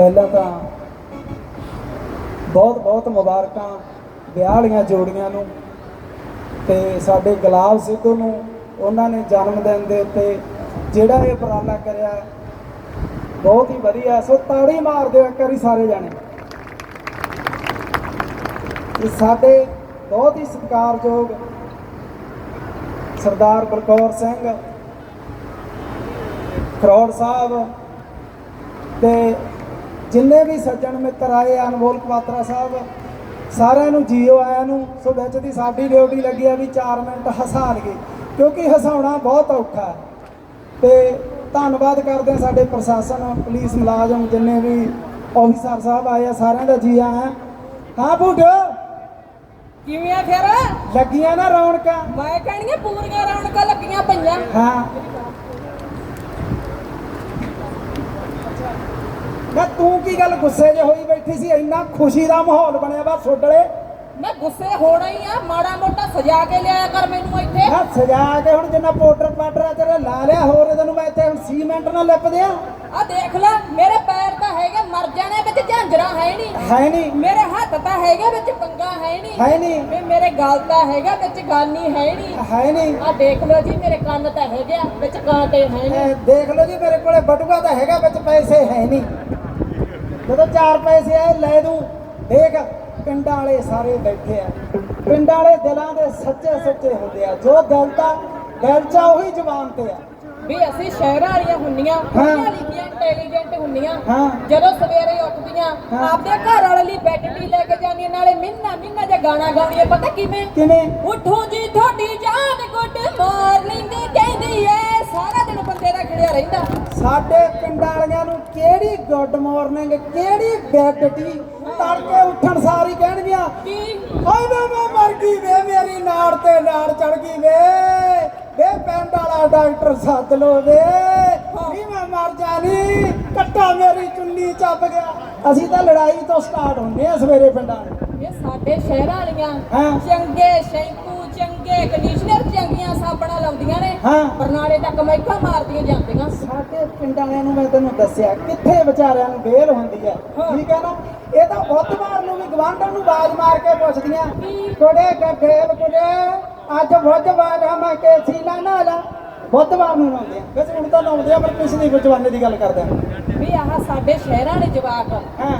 ਪਹਿਲਾਂ ਤਾਂ ਬਹੁਤ ਬਹੁਤ ਮੁਬਾਰਕਾਂ ਵਿਆਹ ਵਾਲੀਆਂ ਜੋੜੀਆਂ ਨੂੰ ਤੇ ਸਾਡੇ ਗੁਲਾਬ ਸਿੱਧੂ ਨੂੰ, ਉਹਨਾਂ ਨੇ ਜਨਮ ਦਿਨ ਦੇ ਉੱਤੇ ਜਿਹੜਾ ਇਹ ਉਪਰਾਲਾ ਕਰਿਆ, ਬਹੁਤ ਹੀ ਵਧੀਆ, ਸੋ ਤਾੜੀ ਮਾਰ ਦਿਓ ਇੱਕ ਵਾਰੀ ਸਾਰੇ ਜਾਣੇ। ਇਹ ਸਾਡੇ ਬਹੁਤ ਹੀ ਸਤਿਕਾਰਯੋਗ ਸਰਦਾਰ ਬਲਕੌਰ ਸਿੰਘ ਖਰੋੜ ਸਾਹਿਬ ਤੇ ਜਿੰਨੇ ਵੀ ਸੱਜਣ ਮਿੱਤਰ ਆਏ ਆ, ਅਨਮੋਲ ਕਵਾਤਰਾ ਸਾਹਿਬ ਸਾਰਿਆਂ ਨੂੰ ਜੀਓ ਆਇਆਂ ਨੂੰ ਸੋ ਵਿੱਚ ਦੀ ਸਾਡੀ ਡਿਊਟੀ ਲੱਗੀ ਆ ਵੀ 4 ਮਿੰਟ ਹਸਾ ਲਈਏ ਕਿਉਂਕਿ ਹਸਾਉਣਾ ਬਹੁਤ ਔਖਾ ਹੈ। ਤੇ ਧੰਨਵਾਦ ਕਰਦੇ ਹਾਂ ਸਾਡੇ ਪ੍ਰਸ਼ਾਸਨ ਪੁਲਿਸ ਮੁਲਾਜ਼ਮ ਜਿੰਨੇ ਵੀ ਆਫੀਸਰ ਸਾਹਿਬ ਆਏ ਆ ਸਾਰਿਆਂ ਦਾ ਜੀ ਆਇਆਂ। ਹਾਂ ਬੂਟੋ ਕਿਵੇਂ ਆ ਫਿਰ? ਲੱਗੀਆਂ ਨਾ ਰੌਣਕਾਂ। ਮੈਂ ਕਹਿਣੀ ਆ ਪੂਰੀਆਂ ਰੌਣਕਾਂ ਲੱਗੀਆਂ ਪਈਆਂ। ਹਾਂ। ਮੈਂ ਤੂੰ ਕੀ ਗੱਲ ਗੁੱਸੇ 'ਚ ਹੋਈ ਬੈਠੀ ਸੀ? ਇੰਨਾ ਖੁਸ਼ੀ ਦਾ ਮਾਹੌਲ ਬਣਿਆ ਵਾ ਛੋਡਲੇ ਮੈਂ ਗੁੱਸੇ ਹੋਣਾ ਹੀ ਆ। ਮਾੜਾ ਮੋਟਾ ਸਜਾ ਕੇ ਲਿਆਇਆ ਕਰ ਮੈਨੂੰ ਇੱਥੇ। ਮੈਂ ਸਜਾ ਕੇ ਹੁਣ ਜਿੰਨਾ ਪਾਊਡਰ ਪਾਡਰ ਆ ਤੇਰੇ ਲਾ ਲਿਆ ਹੋਰ ਇਹਦੇ ਨੂੰ ਮੈਂ ਇੱਥੇ ਹੁਣ ਸੀਮੈਂਟ ਨਾਲ ਲਿਪ ਦਿਆਂ ਆ ਦੇਖ ਲੈ ਮੇਰੇ ਪੈਰ ਤਾਂ ਹੈਗੇ ਮਰ ਜਾਣੇ ਵਿੱਚ ਝਾਂਜਰਾ ਹੈ ਨਹੀਂ ਹੈ ਨਹੀਂ ਮੇਰੇ ਹੱਥ ਤਾਂ ਹੈਗੇ ਵਿੱਚ ਪੰਗਾ ਹੈ ਨਹੀਂ ਹੈ ਨਹੀਂ ਵੀ ਮੇਰੇ ਗਲ ਤਾਂ ਹੈਗਾ ਵਿੱਚ ਗਾਨੀ ਹੈ ਨਹੀਂ ਹੈ ਨਹੀਂ ਆ ਦੇਖ ਲਓ ਜੀ ਮੇਰੇ ਕੰਨ ਤਾਂ ਹੈਗੇ ਆ ਵਿੱਚ ਕਾਂਟੇ ਹੈ ਨਹੀਂ ਦੇਖ ਲਓ ਜੀ ਮੇਰੇ ਕੋਲੇ ਬਟੂਆ ਤਾਂ ਹੈਗਾ ਵਿੱਚ ਪੈਸੇ ਹੈ ਨਹੀਂ ਜਦੋਂ ਚਾਰ ਪੈਸੇ ਆਏ ਲੈ ਦੂੰ। ਦੇਖ ਪਿੰਡਾਂ ਵਾਲੇ ਸਾਰੇ ਬੈਠੇ ਆ। ਪਿੰਡਾਂ ਵਾਲੇ ਦਿਲਾਂ ਦੇ ਸੱਚੇ ਸੱਚੇ ਹੁੰਦੇ ਆ। ਜੋ ਦਿਲ ਤਾਂ ਦਿਲ ਚ ਆ ਉਹੀ ਜ਼ੁਬਾਨ ਤੇ ਆ। ਵੀ ਅਸੀਂ ਸ਼ਹਿਰਾਂ ਵਾਲੀਆਂ ਹੁੰਨੀਆਂ ਪੜ੍ਹੀਆਂ ਲਿਖੀਆਂ ਇੰਟੈਲੀਜੈਂਟ ਹੁੰਨੀਆਂ। ਜਦੋਂ ਸਵੇਰੇ ਉੱਠਦੀਆਂ। ਆਪਦੇ ਘਰ ਵਾਲੇ ਲਈ ਬੈੱਡ ਟੀ ਲੈ ਕੇ ਜਾਂਦੀਆਂ ਨਾਲੇ ਮਿੰਨਾ ਮਿੰਨਾ ਜਿਹਾ ਗਾਣਾ ਗਾਉਣੀਆਂ ਪਤਾ ਕਿਵੇਂ? ਕਿਵੇਂ? ਉਠੋ ਜੀ ਤੁਹਾਡੀ ਜਾਨ ਗੁੱਡ ਮਾਰਨਿੰਗ ਕਹਿੰਦੀ ਐ ਸਾਰਾ ਦਿਨ ਬੰਦੇ ਦਾ ਖਿੜਿਆ ਰਹਿੰਦਾ। ਸਾਡੇ ਪਿੰਡਾਂ ਵਾਲਿਆਂ ਨੂੰ ਕਿਹੜੀ ਗੁੱਡ ਮਾਰਨਿੰਗ ਕਿਹੜੀ ਬੈਡ ਟੀ ਤੜਕੇ ਉੱਠਣ ਸਾਰੀ ਕਹਿਣਗੀਆਂ। ਓਏ ਵੇ ਮੈਂ ਮਰ ਗਈ ਵੇ ਮੇਰੀ ਨਾੜ ਤੇ ਨਾੜ ਚੜ ਗਈ ਵੇ। ਵੇ ਪਿੰਡ ਵਾਲਾ ਡਾਕਟਰ ਸੱਦ ਲੋ ਵੇ। ਵੀ ਮੈਂ ਮਰ ਜਾਣੀ ਕੱਟਾ ਮੇਰੀ ਚੁੰਨੀ ਚੱਪ ਗਿਆ। ਅਸੀਂ ਤਾਂ ਲੜਾਈ ਤੋਂ ਸਟਾਰਟ ਹੁੰਦੇ ਆ ਸਵੇਰੇ ਪਿੰਡਾਂ ਦੇ ਇਹ ਸਾਡੇ ਸ਼ਹਿਰਾਂ ਵਾਲੀਆਂ। ਚੰਗੇ ਸ਼ੈਂਪੂ ਚੰਗੇ ਕੰਡੀਸ਼ਨਰ ਸਾਬਣਾਂ ਲਾਉਂਦੀਆਂ ਨੇ। ਹਾਂ। ਬਰਨਾਲੇ ਤੱਕ ਮੈਕਾਂ ਮਾਰਦੀਆਂ ਜਾਂਦੀਆਂ। ਸਾਡੇ ਪਿੰਡਾਂ ਵਾਲਿਆਂ ਨੂੰ ਮੈਂ ਤੈਨੂੰ ਦੱਸਿਆ ਕਿੱਥੇ ਵਿਚਾਰਿਆਂ ਨੂੰ ਵੇਲ ਹੁੰਦੀ ਹੈ। ਠੀਕ ਹੈ ਨਾ? ਇਹ ਤਾਂ ਬੁੱਧਵਾਰ ਨੂੰ ਵੀ ਗਵਾਂਢਣ ਨੂੰ ਬਾਜ਼ ਮਾਰ ਕੇ ਪੁੱਛਦੀਆਂ ਕੁੜੇ ਗੱਡੇ ਕੁੜੇ ਅੱਜ ਬੁੱਧਵਾਰ ਆ ਮੈਂ ਕਿ ਸੀਲਾ ਨਾ ਲਾ ਬੁੱਧਵਾਰ ਨੂੰ ਲਾਉਂਦੇ ਆ। ਵੈਸੇ ਹੁਣ ਤਾਂ ਲਾਉਂਦੇ ਆ ਪਰ ਕੁਛ ਨਹੀਂ ਜਵਾਨੇ ਦੀ ਗੱਲ ਕਰਦੇ ਆ। ਵੀ ਆਹ ਸਾਡੇ ਸ਼ਹਿਰਾਂ ਦੇ ਜਵਾਕ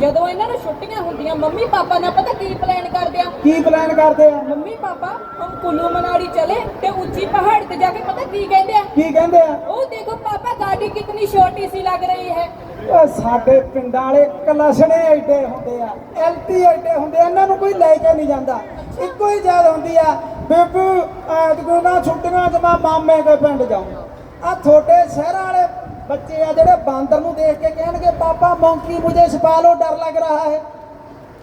ਜਦੋਂ ਇਹਨਾਂ ਨੂੰ ਛੁੱਟੀਆਂ ਹੁੰਦੀਆਂ ਮੰਮੀ ਪਾਪਾ ਨਾਲ ਪਤਾ ਕੀ ਪਲਾਨ ਕਰਦੇ ਆ? ਕੀ ਪਲਾਨ ਕਰਦੇ ਆ? ਮੰਮੀ ਪਾਪਾ ਹਮ ਕੁੱਲੂ ਮਨਾਲੀ ਚਲੇ ਤੇ ਉੱਚੀ ਪਹਾੜ ਤੇ ਜਾ ਕੇ ਪਤਾ ਕੀ ਕਹਿੰਦੇ ਆ? ਕੀ ਕਹਿੰਦੇ ਆ? ਉਹ ਦੇਖੋ ਪਾਪਾ ਗਾੜੀ ਕਿਤਨੀ ਛੋਟੀ ਸੀ ਲੱਗ ਰਹੀ ਹੈ। ਸਾਡੇ ਪਿੰਡਾਂ ਵਾਲੇ ਕਲਸ਼ਣੇ ਐਡੇ ਹੁੰਦੇ ਆ ਐਲਟੀ ਐਡੇ ਹੁੰਦੇ ਇਹਨਾਂ ਨੂੰ ਕੋਈ ਲੈ ਕੇ ਨਹੀਂ ਜਾਂਦਾ। ਇੱਕੋ ਹੀ ਯਾਦ ਹੁੰਦੀ ਆ ਬੇਬੂ ਐਤਕੋ ਨਾ ਛੁੱਟੀਆਂ ਚ ਮੈਂ ਮਾਮੇ ਦੇ ਪਿੰਡ ਜਾਊਂ ਆ ਛੋਟੇ ਸ਼ਹਿਰਾਂ ਵਾਲੇ ਬੱਚੇ ਆ ਜਿਹੜੇ ਬਾਂਦਰ ਨੂੰ ਦੇਖ ਕੇ ਕਹਿਣਗੇ ਪਾਪਾ ਮੌਂਕੀ ਮੁਝੇ ਛਪਾ ਲੋ ਡਰ ਲੱਗ ਰਹਾ ਹੈ।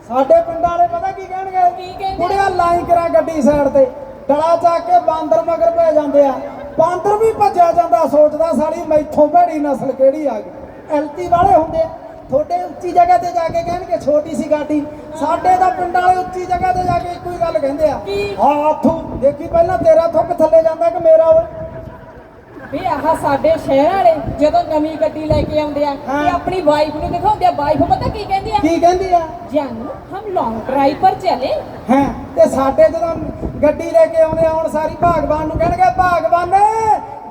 ਸਾਡੇ ਪਿੰਡਾਂ ਵਾਲੇ ਪਤਾ ਕੀ ਕੀ ਕਹਿਣਗੇ? ਕੁੜੀਆਂ ਲਾਈ ਕਰਾਂ ਗੱਡੀ ਸਾਈਡ ਤੇ। ਡਲਾ ਚੱਕ ਕੇ ਬਾਂਦਰ ਮਗਰ ਪੈ ਜਾਂਦੇ ਆ। ਬਾਂਦਰ ਵੀ ਭੱਜਿਆ ਜਾਂਦਾ ਸੋਚਦਾ ਸਾਲੀ ਮੈਥੋਂ ਭੈੜੀ ਨਸਲ ਕਿਹੜੀ ਆ ਗਈ। ਐਲਟੀ ਵਾਲੇ ਹੁੰਦੇ ਆ। ਤੁਹਾਡੇ ਉੱਚੀ ਜਗ੍ਹਾ ਤੇ ਜਾ ਕੇ ਕਹਿਣਗੇ ਛੋਟੀ ਸੀ ਗਾਡੀ। ਸਾਡੇ ਤਾਂ ਪਿੰਡਾਂ ਵਾਲੇ ਉੱਚੀ ਜਗ੍ਹਾ ਤੇ ਜਾ ਕੇ ਇੱਕੋ ਹੀ ਗੱਲ ਕਹਿੰਦੇ ਆ। ਕੀ? ਹਾਥੂ ਦੇਖੀ ਪਹਿਲਾਂ ਤੇਰਾ ਥੁੱਕ ਥੱਲੇ ਜਾਂਦਾ ਕਿ ਮੇਰਾ ਓਏ? ਵੀ ਆਹ ਸਾਡੇ ਸ਼ਹਿਰ ਵਾਲੇ ਜਦੋਂ ਨਵੀਂ ਗੱਡੀ ਲੈ ਕੇ ਆਉਂਦੇ ਆ ਹਾਂ। ਤੇ ਆਪਣੀ ਵਾਈਫ ਨੂੰ ਦਿਖਾਉਂਦੇ ਆ। ਵਾਈਫ ਪਤਾ ਕੀ ਕਹਿੰਦੀ ਆ? ਕੀ ਕਹਿੰਦੀ ਆ? ਜਾਨੂ ਹਮ ਲੌਂਗ ਡਰਾਈਵ ਪਰ ਚਲੇ। ਹੈ ਤੇ ਸਾਡੇ ਜਦੋਂ ਗੱਡੀ ਲੈ ਕੇ ਆਉਂਦੇ ਆ ਹੁਣ ਸਾਰੀ ਭਾਗਵਾਨ ਨੂੰ ਕਹਿਣਗੇ ਭਾਗਵਾਨ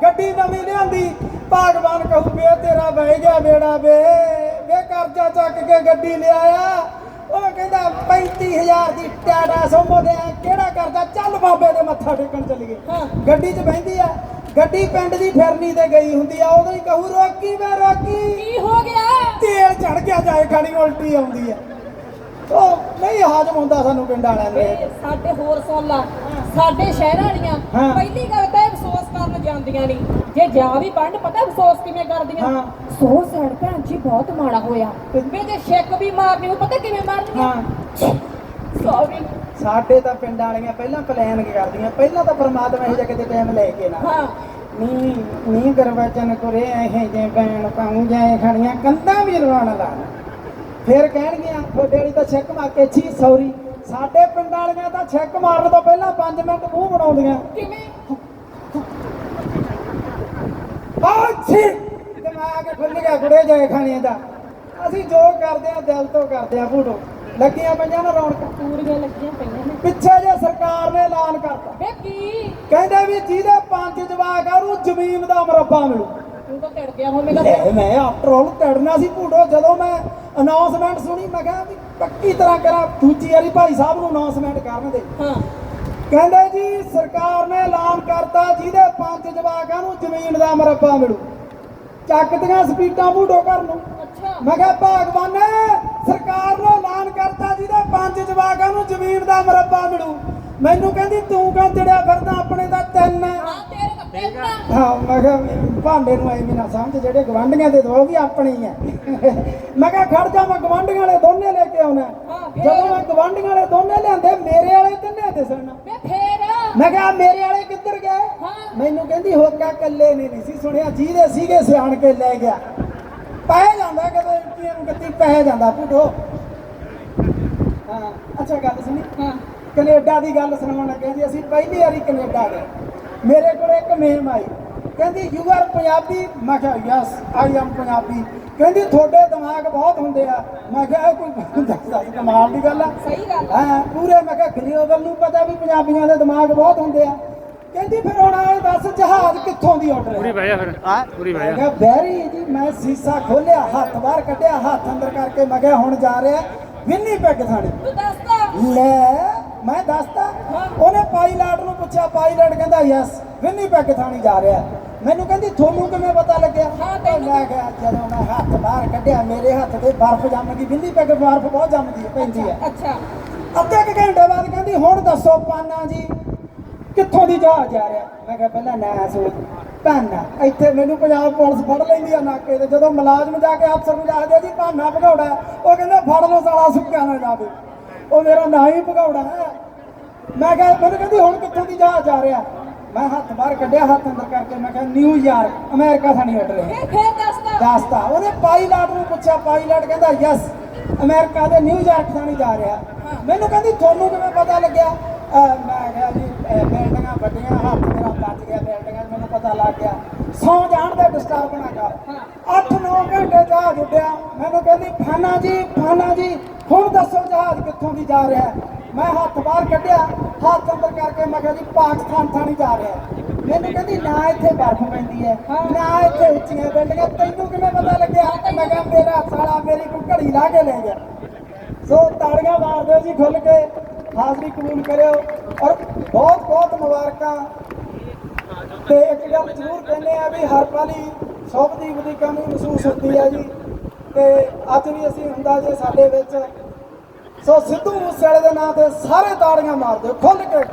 ਗੱਡੀ ਨਵੀਂ ਲਿਆਂਦੀ। ਭਾਗਵਾਨ ਕਹੂ ਵੇ ਤੇਰਾ ਬਹਿ ਗਿਆ ਬੇੜਾ ਵੇ ਵੇ ਕਰਜ਼ਾ ਚੱਕ ਕੇ ਗੱਡੀ ਲਿਆਇਆ। ਉਹ ਕਹਿੰਦਾ 35000 ਦੀ ਟਾਟਾ ਸੋਮੋ ਦੇ ਆ, ਕਿਹੜਾ ਕਰਜ਼ਾ? ਚੱਲ ਬਾਬੇ ਦੇ ਮੱਥਾ ਟੇਕਣ ਚੱਲੀਏ। ਗੱਡੀ 'ਚ ਬਹਿੰਦੀ ਆ। ਗੱਡੀ ਪਿੰਡ ਦੀ ਫਿਰਨੀ ਤੇ ਗਈ ਹੁੰਦੀ ਆ। ਉਦੋਂ ਹੀ ਕਹੂ ਰੋਕੀ ਵੇ ਰੋਕੀ। ਕੀ ਹੋ ਗਿਆ? ਤੇਲ ਚੜ ਗਿਆ ਜਾਏ ਖਾਣੀ ਉਲਟੀ ਆਉਂਦੀ ਆ। ਉਹ ਨਹੀਂ ਹਾਜ਼ਮ ਹੁੰਦਾ ਸਾਨੂੰ ਪਿੰਡਾਂ ਵਾਲਿਆਂ ਵੇ ਦੇ ਸਾਡੇ ਹੋਰ ਸੁਣ ਲਾ। ਸਾਡੇ ਸ਼ਹਿਰ ਵਾਲੀਆਂ ਹਾਂ। ਪਹਿਲੀ ਗੱਲ ਤਾਂ ਇਹ ਅਫਸੋਸ ਕਰਨ ਜਾਂਦੀਆਂ ਨਹੀਂ ਜੇ ਜਾ ਵੀ ਪੜਨ ਪਤਾ ਅਫਸੋਸ ਕਿਵੇਂ ਕਰਦੀਆਂ? ਹਾਂ। ਸੋਚ ਸੜ ਭੈਣ ਜੀ ਬਹੁਤ ਮਾੜਾ ਹੋਇਆ। ਵੇ ਜੇ ਛਿੱਕ ਵੀ ਮਾਰਨੀ ਉਹ ਪਤਾ ਕਿਵੇਂ ਮਾਰਨੀ ਹਾਂ। ਸੌਰੀ ਸਾਡੇ ਤਾਂ ਪਿੰਡਾਂ ਵਾਲੀਆਂ ਪਹਿਲਾਂ ਪਲਾਨ ਕਰਦੀਆਂ ਪਹਿਲਾਂ ਤਾਂ ਪਰਮਾਤਮਾ ਇਹ ਜਿਹਾ ਕਿਤੇ ਟਾਈਮ ਲੈ ਕੇ ਨਾ। ਹਾਂ। ਨੀ ਨੀ ਗਰਵਚਨ ਕੁਰੇ ਇਹ ਜੇ ਬੈਣ ਪਾਉ ਜਾਏ ਖੜੀਆਂ ਕੰਧਾਂ ਵੀ ਰਵਾਣ ਲਾ ਫਿਰ ਕਹਿਣਗੀਆਂ ਤੁਹਾਡੇ ਵਾਲੀ ਤਾਂ ਛੱਕ ਮਾਰ ਕੇ ਛੀ ਸੌਰੀ। ਸਾਡੇ ਪਿੰਡਾਂ ਵਾਲੀਆਂ ਤਾਂ ਛੱਕ ਮਾਰਨ ਤੋਂ ਪਹਿਲਾਂ 5 ਮਿੰਟ ਮੂੰਹ ਬਣਾਉਂਦੀਆਂ। ਕਿਵੇਂ? ਆਛੀ ਦਿਮਾਗ ਖੁੱਲ ਗਿਆ ਕੁੜੇ ਜਾਏ ਖਾਣੇ ਦਾ। ਅਸੀਂ ਜੋ ਕਰਦੇ ਆ ਦਿਲ ਤੋਂ ਕਰਦੇ ਆ ਭੂਟੋ। ਲੱਗੀਆਂ ਪਈਆਂ ਨਾ ਰੌਣਕ। ਪੂਰੀਆਂ ਲੱਗੀਆਂ ਪਈਆਂ ਨੇ। ਪਿੱਛੇ ਜੇ ਸਰਕਾਰ ਨੇ ਐਲਾਨ ਕਰਤਾ। ਵੇ ਕੀ? ਕਹਿੰਦੇ ਵੀ ਜਿਹਦੇ ਪੰਜ ਜਵਾਕ ਆ ਉਹਨੂੰ ਜ਼ਮੀਨ ਦਾ ਮੁਰੱਬਾ ਮਿਲੂ। ਤੂੰ ਤਾਂ ਟੜ ਗਿਆ ਹੋਵੇਂਗਾ। ਲੈ ਮੈਂ ਆਫਟਰ ਆਲ ਤੜਨਾ ਸੀ ਭੂਟੋ। ਜਦੋਂ ਮੈਂ ਅਨਾਉਂਸਮੈਂਟ ਸੁਣੀ ਮੈਂ ਕਿਹਾ ਵੀ ਪੱਕੀ ਤਰ੍ਹਾਂ ਕਰਾਂ। ਦੂਜੀ ਵਾਰੀ ਭਾਈ ਸਾਹਿਬ ਨੂੰ ਅਨਾਉਂਸਮੈਂਟ ਕਰਨ ਦੇ। ਹਾਂ। ਕਹਿੰਦੇ ਜੀ ਸਰਕਾਰ ਨੇ ਐਲਾਨ ਕਰਤਾ ਜਿਹਦੇ ਪੰਜ ਜਵਾਕਾਂ ਨੂੰ ਜ਼ਮੀਨ ਦਾ ਮੁਰੱਬਾ ਮਿਲੂ। ਚੱਕਦੀਆਂ ਸਪੀਡਾਂ ਭੂਟੋ ਘਰ ਨੂੰ। ਅੱਛਾ। ਮੈਂ ਕਿਹਾ ਭਗਵਾਨ ਨੇ ਸਰਕਾਰ ਨੇ ਐਲਾਨ ਕਰਤਾ ਜਿਹਦੇ ਪੰਜ ਜਵਾਕਾਂ ਨੂੰ ਜ਼ਮੀਨ ਦਾ ਮੁਰੱਬਾ ਮਿਲੂ। ਮੈਨੂੰ ਕਹਿੰਦੀ ਤੂੰ ਕਿਉਂ ਚੜਿਆ ਫਿਰਦਾ? ਆਪਣੇ ਤਾਂ ਤਿੰਨ ਹੈ ਹਾਂ ਤੇਰੇ ਤਾਂ ਪਹਿਲਾਂ ਹਾਂ ਮੈਂ ਕਿਹਾ ਭਾਂਡੇ ਨੂੰ ਐਵੇਂ ਨਾ ਸਮਝ ਜਿਹੜੇ ਗਵਾਂਢੀਆਂ ਦੇ ਦੋ ਵੀ ਆਪਣੇ ਹੀ ਆ। ਮੈਂ ਕਿਹਾ ਖੜ ਜਾ ਮੈਂ ਗਵਾਂਢੀਆਂ ਵਾਲੇ ਦੋਨੇ ਲੈ ਕੇ ਆਉਣਾ? ਜਦੋਂ ਮੈਂ ਗਵਾਂਢੀਆਂ ਵਾਲੇ ਦੋਨੇ ਲਿਆਂਦੇ ਮੇਰੇ ਵਾਲੇ ਤਿੰਨੇ ਦਿਸਣ ਵੇ ਫੇਰ? ਮੈਂ ਕਿਹਾ ਮੇਰੇ ਵਾਲੇ ਕਿੱਧਰ ਗਏ? ਮੈਨੂੰ ਕਹਿੰਦੀ ਹੋਕਾ ਕੱਲੇ ਨੇ ਨਹੀਂ ਸੀ ਸੁਣਿਆ। ਜਿਹਦੇ ਸੀਗੇ ਸਿਆਣ ਕੇ ਲੈ ਗਿਆ। ਪੈ ਜਾਂਦਾ ਕਦੇ ਇੰਟੀਆਂ ਨੂੰ ਗੱਤੀ ਪੈ ਜਾਂਦਾ ਪੁੱਟੋ ਹਾਂ ਅੱਛਾ ਗੱਲ ਸੁਣੀ। ਹਾਂ। ਕੈਨੇਡਾ ਦੀ ਗੱਲ ਸੁਣਾਉਣ ਲੱਗੇ ਜੀ ਅਸੀਂ ਪਹਿਲੀ ਵਾਰੀ ਕੈਨੇਡਾ ਗਏ। ਮੇਰੇ ਕੋਲ ਇੱਕ ਮੇਮ ਆਈ। ਕਹਿੰਦੀ ਯੂ ਆਰ ਪੰਜਾਬੀ? ਮੈਂ ਕਿਹਾ ਯੈਸ ਆਈ ਐਮ ਪੰਜਾਬੀ। ਕਹਿੰਦੀ ਤੁਹਾਡੇ ਦਿਮਾਗ ਬਹੁਤ ਹੁੰਦੇ ਆ। ਮੈਂ ਕਿਹਾ ਇਹ ਕੋਈ ਦੱਸਦਾ ਸੀ ਕਮਾਲ ਦੀ ਗੱਲ ਆ। ਸਹੀ ਗੱਲ ਹਾਂ ਪੂਰੇ ਮੈਂ ਕਿਹਾ ਗਲੋਬਲ ਨੂੰ ਪਤਾ ਵੀ ਪੰਜਾਬੀਆਂ ਦੇ ਦਿਮਾਗ ਬਹੁਤ ਹੁੰਦੇ ਆ। ਕਹਿੰਦੀ ਫਿਰ ਹੁਣ ਇਹ ਦੱਸ ਜਹਾਜ਼ ਕਿੱਥੋਂ ਦੀ ਆਰਡਰ ਪੂਰੀ ਜਾ ਫਿਰ। ਪੂਰੀ ਬਹਿ ਮੈਂ ਜਾ। ਕਿਹਾ ਬੈਰੀ ਜੀ ਮੈਂ ਸੀਸਾ ਖੋਲਿਆ ਹੱਥ ਬਾਹਰ ਕੱਢਿਆ ਹੱਥ ਅੰਦਰ ਕਰਕੇ ਮੈਂ ਕਿਹਾ ਹੁਣ ਜਾ ਰਿਹਾ ਵਿੰਨੀ ਪੈਗ ਥਾਣੀ। ਤੂੰ ਦੱਸਦਾ ਲੈ ਮੈਂ ਦੱਸਤਾ ਉਹਨੇ ਪਾਇਲਟ ਨੂੰ ਪੁੱਛਿਆ ਪਾਇਲਟ ਕਹਿੰਦਾ ਯੈਸ ਵਿੰਨੀ ਪੈਗ ਥਾਣੀ ਜਾ ਰਿਹਾ। ਮੈਨੂੰ ਕਹਿੰਦੀ ਤੁਹਾਨੂੰ ਕਿਵੇਂ ਪਤਾ ਲੱਗਿਆ? ਹਾਂ, ਤੈਨੂੰ ਮੈਂ ਕਿਹਾ ਜਦੋਂ ਮੈਂ ਹੱਥ ਬਾਹਰ ਕੱਢਿਆ ਮੇਰੇ ਹੱਥ ਤੇ ਬਰਫ਼ ਜੰਮ ਗਈ ਵਿੰਨੀ ਪੈਗ ਬਰਫ਼ ਬਹੁਤ ਜੰਮਦੀ ਪੈਂਦੀ ਹੈ। ਅੱਛਾ ਅੱਧੇ ਕੁ ਘੰਟੇ ਬਾਅਦ ਕਹਿੰਦੀ ਹੁਣ ਦੱਸੋ ਪਾਨਾ ਜੀ ਕਿੱਥੋਂ ਦੀ ਜਹਾਜ਼ ਜਾ ਰਿਹਾ? ਮੈਂ ਕਿਹਾ ਪਹਿਲਾਂ ਨਾ ਸੋਚ ਪਾਨਾ ਇੱਥੇ ਮੈਨੂੰ ਪੰਜਾਬ ਪੁਲਿਸ ਫੜ ਲੈਂਦੀ ਆ ਨਾਕੇ ਤੇ ਜਦੋਂ ਮੁਲਾਜ਼ਮ ਜਾ ਕੇ ਅਫਸਰ ਨੂੰ ਦੱਸਦੇ ਜੀ ਪਾਨਾ ਭਗੌੜਾ ਉਹ ਕਹਿੰਦਾ ਫੜ ਲਓ ਸਾਲਾ ਸੁੱਕਿਆ ਨਾ ਜਾਵੇ। ਉਹ ਮੇਰਾ ਨਾਂ ਹੀ ਭਗੌੜਾ ਹੈ। ਮੈਂ ਕਿਹਾ ਮੈਨੂੰ ਕਹਿੰਦੀ ਹੁਣ ਕਿੱਥੋਂ ਦੀ ਜਹਾਜ਼ ਜਾ ਰਿਹਾ? ਮੈਂ ਹੱਥ ਬਾਹਰ ਕੱਢਿਆ ਹੱਥ ਅੰਦਰ ਕਰਕੇ ਮੈਂ ਕਿਹਾ ਨਿਊਯਾਰਕ ਅਮਰੀਕਾ ਥਾਣੀ ਉੱਡ ਰਿਹਾ ਵੇ ਫੇਰ ਦੱਸਦਾ ਦੱਸਤਾ। ਉਹਨੇ ਪਾਇਲਟ ਨੂੰ ਪੁੱਛਿਆ ਪਾਇਲਟ ਕਹਿੰਦਾ ਯੈਸ ਅਮਰੀਕਾ ਦੇ ਨਿਊਯਾਰਕ ਥਾਣੀ ਜਾ ਰਿਹਾ ਮੈਨੂੰ ਕਹਿੰਦੀ ਤੁਹਾਨੂੰ ਕਿਵੇਂ ਪਤਾ ਲੱਗਿਆ? ਮੈਂ ਕਿਹਾ ਜੀ ਬਿਲਡਿੰਗਾਂ ਵੱਡੀਆਂ ਹੱਥ ਮੇਰਾ ਬਚ ਗਿਆ ਬਿਲਡਿੰਗਾਂ ਮੈਨੂੰ ਪਤਾ ਲੱਗ ਗਿਆ। ਸੌ ਜਾਣ ਦੇ ਡਿਸਟਰਬ ਨਾ ਕਰ। 8-9 ਘੰਟੇ ਜਹਾਜ਼ ਉੱਡਿਆ। ਮੈਨੂੰ ਕਹਿੰਦੀ ਫਾਨਾ ਜੀ ਫਾਨਾ ਜੀ ਹੁਣ ਦੱਸੋ ਜਹਾਜ਼ ਕਿੱਥੋਂ ਦੀ ਜਾ ਰਿਹਾ? ਮੈਂ ਹੱਥ ਬਾਹਰ ਕੱਢਿਆ ਹੱਥ ਮੈਂ ਕਿਹਾ ਪਾਕਿਸਤਾਨ ਥਾਣੀ ਜਾ ਰਿਹਾ ਮੈਨੂੰ ਕਹਿੰਦੀ, ਨਾ ਇੱਥੇ ਬਰਫ਼ ਪੈਂਦੀ ਹੈ, ਨਾ ਇੱਥੇ ਉੱਚੀਆਂ ਬਿਲਡਿੰਗਾਂ ਤੈਨੂੰ ਕਿਵੇਂ ਪਤਾ ਲੱਗਿਆ? ਮੈਂ ਕਿਹਾ, ਮੇਰਾ ਸਾਲਾ ਮੇਰੀ ਕੋਈ ਘੜੀ ਲਾ ਕੇ ਲੈ ਗਿਆ। ਸੋ ਤਾੜੀਆਂ ਮਾਰਦੇ ਜੀ ਖੁੱਲ ਕੇ, ਹਾਜ਼ਰੀ ਕਬੂਲ ਕਰਿਓ। ਔਰ ਬਹੁਤ ਬਹੁਤ ਮੁਬਾਰਕਾਂ। ਤੇ ਇੱਕ ਗੱਲ ਜ਼ਰੂਰ ਕਹਿੰਦੇ ਆ ਵੀ ਹਰ ਪਾਲੀ ਸ਼ੁਭਦੀਪ ਦੀ ਕਮੀ ਮਹਿਸੂਸ ਹੁੰਦੀ ਹੈ ਜੀ। ਤੇ ਅੱਜ ਵੀ ਅਸੀਂ ਹੁੰਦਾ ਜੇ ਸਾਡੇ ਵਿੱਚ। ਸੋ ਸਿੱਧੂ ਮੂਸੇਵਾਲੇ ਦੇ ਨਾਂ ਤੇ ਸਾਰੇ ਤਾੜੀਆਂ ਮਾਰ ਦਿਓ ਖੁੱਲ ਕੇ।